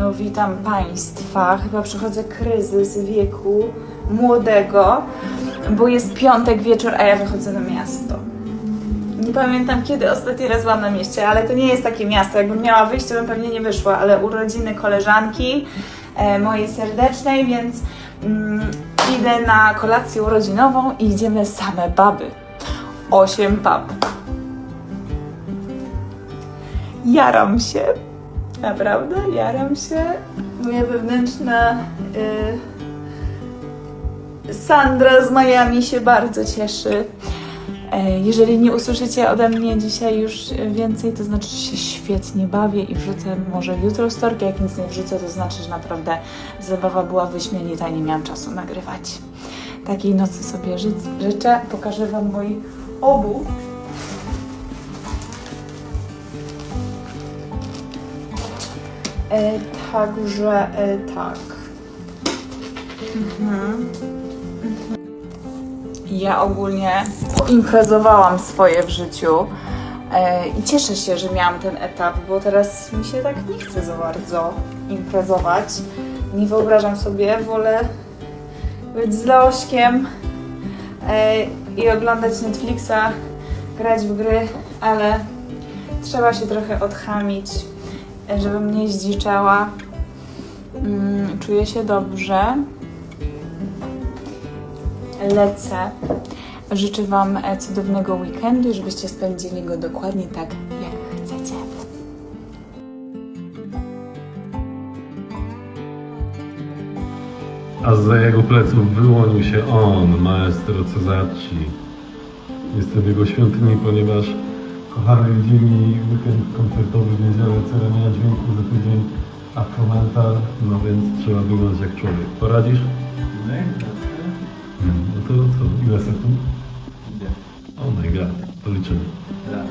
No witam Państwa. Chyba przechodzę kryzys wieku młodego, bo jest piątek wieczór, a ja wychodzę na miasto. Nie pamiętam kiedy ostatni raz byłam na mieście, ale to nie jest takie miasto. Jakbym miała wyjść, to bym pewnie nie wyszła, ale urodziny koleżanki e, mojej serdecznej, więc mm, idę na kolację urodzinową i idziemy same baby. Osiem bab. Jaram się. Naprawdę, jaram się. Moja wewnętrzna y, Sandra z Miami się bardzo cieszy. E, Jeżeli nie usłyszycie ode mnie dzisiaj już więcej, to znaczy, że się świetnie bawię i wrzucę może jutro storkę. Jak nic nie wrzucę, to znaczy, że naprawdę zabawa była wyśmienita i nie miałam czasu nagrywać. Takiej nocy sobie ży- życzę. Pokażę Wam mój obu. E, także e, tak. Mhm. Ja ogólnie imprezowałam swoje w życiu e, i cieszę się, że miałam ten etap, bo teraz mi się tak nie chce za bardzo imprezować. Nie wyobrażam sobie, wolę być z Leośkiem e, i oglądać Netflixa, grać w gry, ale trzeba się trochę odchamić, żebym nie zdziczała. Mm, czuję się dobrze lecę. Życzę Wam e, cudownego weekendu, żebyście spędzili go dokładnie tak, jak chcecie. A za jego pleców wyłonił się on, maestro Cezarci. Jestem jego świątyni, ponieważ kochany mi weekend koncertowy w niedzielę, ceremonia dźwięku za tydzień, afromental, no więc trzeba wyglądać jak człowiek. Poradzisz? Hmm, No to co, ile sekund? Gdzie? Oh my god, to liczymy. Raz.